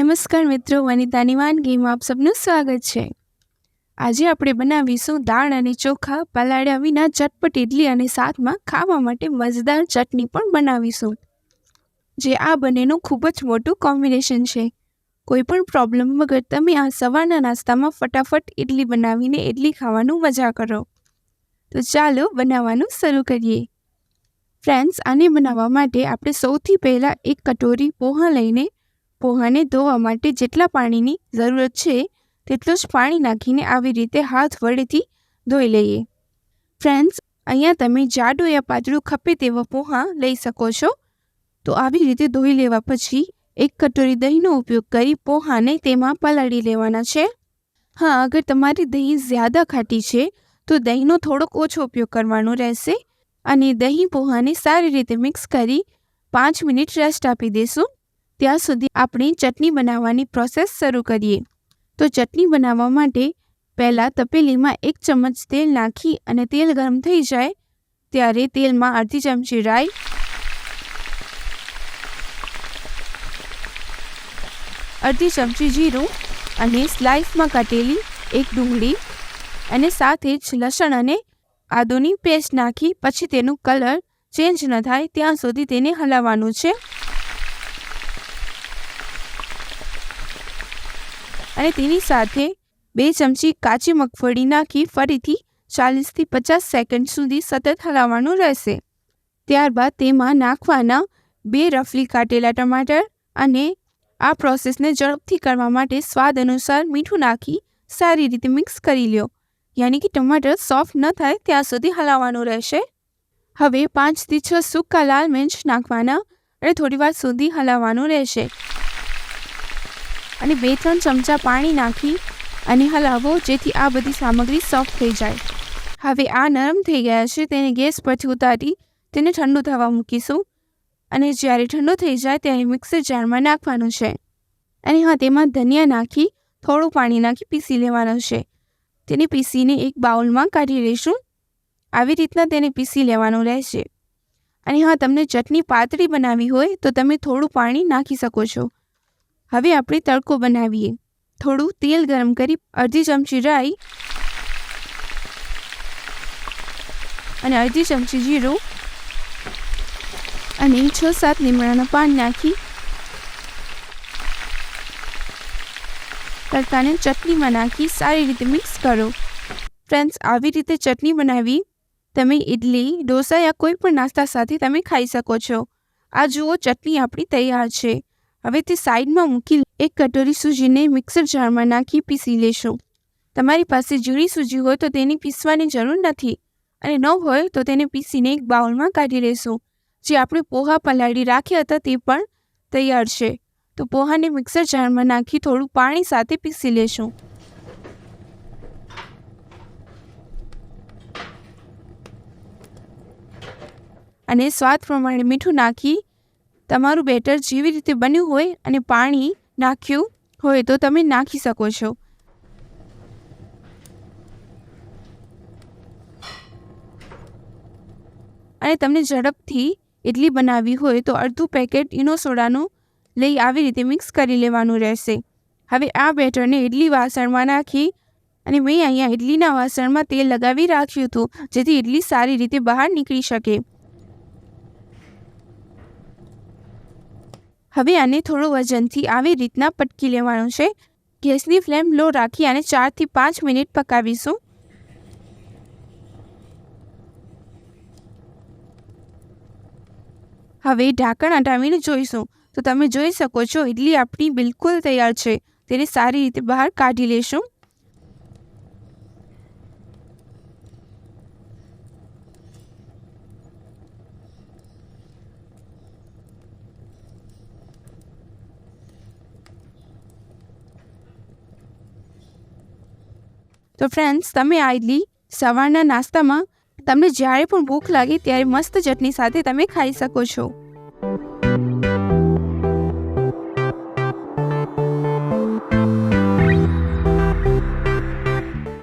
નમસ્કાર મિત્રો વનિતાની વાનગીમાં આપ સબનું સ્વાગત છે. આજે આપણે બનાવીશું દાળ અને ચોખા, પલાળ્યા વિના ચટપટ ઇડલી અને સાથમાં ખાવા માટે મજેદાર ચટણી પણ બનાવીશું. જે આ બંનેનું ખૂબ જ મોટું કોમ્બિનેશન છે. કોઈ પણ પ્રોબ્લેમ વગર તમે આ સવારના નાસ્તામાં ફટાફટ ઇડલી બનાવીને ઇડલી ખાવાનું મજા કરો. તો ચાલો બનાવવાનું શરૂ કરીએ. ફ્રેન્ડ્સ આને બનાવવા માટે આપણે સૌથી પહેલાં એક કટોરી પોહા લઈને પોહાને ધોવા માટે જેટલા પાણીની જરૂરત છે, તેટલું જ પાણી નાખીને આવી રીતે હાથ વડેથી ધોઈ લઈએ. ફ્રેન્ડ્સ, અહીંયા તમે જાડું યા પાતળું ખપે તેવા પોહા લઈ શકો છો. તો આવી રીતે ધોઈ લેવા પછી એક કટોરી દહીંનો ઉપયોગ કરી પોહાને તેમાં પલાળી લેવાના છે. હા, અગર તમારી દહીં જ્યાદા ખાટી છે, તો દહીંનો થોડોક ઓછો ઉપયોગ કરવાનો રહેશે. અને દહીં પોહાને સારી રીતે મિક્સ કરી પાંચ મિનિટ રેસ્ટ આપી દઈશું ત્યાં સુધી આપણે ચટણી બનાવવાની પ્રોસેસ શરૂ કરીએ. તો ચટણી બનાવવા માટે પહેલાં તપેલીમાં એક ચમચ તેલ નાખી અને તેલ ગરમ થઈ જાય ત્યારે તેલમાં અડધી ચમચી રાઈ અડધી ચમચી જીરું અને સ્લાઇસમાં કાટેલી એક ડુંગળી અને સાથે જ લસણ અને આદુની પેસ્ટ નાખી પછી તેનું કલર ચેન્જ ન થાય ત્યાં સુધી તેને હલાવવાનું છે. અને તેની સાથે બે ચમચી કાચી મગફળી નાખી ફરીથી ચાલીસથી પચાસ સેકન્ડ સુધી સતત હલાવવાનું રહેશે. ત્યારબાદ તેમાં નાખવાના બે રફલી કાટેલા ટમાટર અને આ પ્રોસેસને ઝડપથી કરવા માટે સ્વાદ અનુસાર મીઠું નાખી સારી રીતે મિક્સ કરી લ્યો. યાની કે ટમાટર સોફ્ટ ન થાય ત્યાં સુધી હલાવવાનું રહેશે. હવે પાંચથી છ સૂકા લાલ મિર્ચ નાખવાના અને થોડીવાર સુધી હલાવવાનું રહેશે. અને બે ત્રણ ચમચા પાણી નાખી અને હલાવો, જેથી આ બધી સામગ્રી સોફ્ટ થઈ જાય. હવે આ નરમ થઈ ગયા છે, તેને ગેસ પરથી ઉતારી, તેને ઠંડુ થવા મૂકીશું. અને જ્યારે ઠંડુ થઈ જાય ત્યારે મિક્સર જારમાં નાખવાનું છે. અને હા, તેમાં ધનિયા નાખી, થોડું પાણી નાખી પીસી લેવાનું છે. તેને પીસીને એક બાઉલમાં કાઢી લઈશું. આવી રીતના તેને પીસી લેવાનું રહેશે. અને હા, તમને ચટણી પાતળી બનાવી હોય, તો તમે થોડું પાણી નાખી શકો છો. હવે આપણે તડકો બનાવીએ. થોડું તેલ ગરમ કરી અડધી ચમચી રાઈ અને અડધી ચમચી જીરું અને છ સાત લીમડાના પાન નાખી તડકાને ચટણીમાં નાખી સારી રીતે મિક્સ કરો. ફ્રેન્ડ્સ, આવી રીતે ચટણી બનાવી તમે ઇડલી ઢોસા યા કોઈ પણ નાસ્તા સાથે તમે ખાઈ શકો છો. આ જુઓ, ચટણી આપણી તૈયાર છે. હવે તે સાઈડમાં મૂકી એક કટોરી સૂજીને મિક્સર જારમાં નાખી પીસી લેશો. તમારી પાસે જૂની સૂજી હોય તો તેની પીસવાની જરૂર નથી અને ન હોય તો તેને પીસીને એક બાઉલમાં કાઢી લેશો. જે આપણે પોહા પલાળી રાખ્યા હતા તે પણ તૈયાર છે. તો પોહાને મિક્સર જારમાં નાખી થોડું પાણી સાથે પીસી લેશું. અને સ્વાદ પ્રમાણે મીઠું નાખી તમારું બેટર જેવી રીતે બન્યું હોય અને પાણી નાખ્યું હોય તો તમે નાખી શકો છો. અને તમને ઝડપથી ઇડલી બનાવવી હોય તો અડધું પેકેટ ઇનો સોડાનું લઈ આવી રીતે મિક્સ કરી લેવાનું રહેશે. હવે આ બેટરને ઇડલી વાસણમાં નાખી અને મેં અહીંયા ઇડલીના વાસણમાં તેલ લગાવી રાખ્યું હતું જેથી ઇડલી સારી રીતે બહાર નીકળી શકે. હવે આને થોડું વજનથી આવી રીતના પટકી લેવાનું છે. ગેસની ફ્લેમ લો રાખી અને ચારથી પાંચ મિનિટ પકાવીશું. હવે ઢાંકણ હટાવીને જોઈશું. તો તમે જોઈ શકો છો ઇડલી આપણી બિલકુલ તૈયાર છે. તેને સારી રીતે બહાર કાઢી લેશું. તો ફ્રેન્ડ્સ તમે આ ઇડલી સવારના નાસ્તામાં તમને જ્યારે પણ ભૂખ લાગે ત્યારે મસ્ત ચટણી સાથે તમે ખાઈ શકો છો.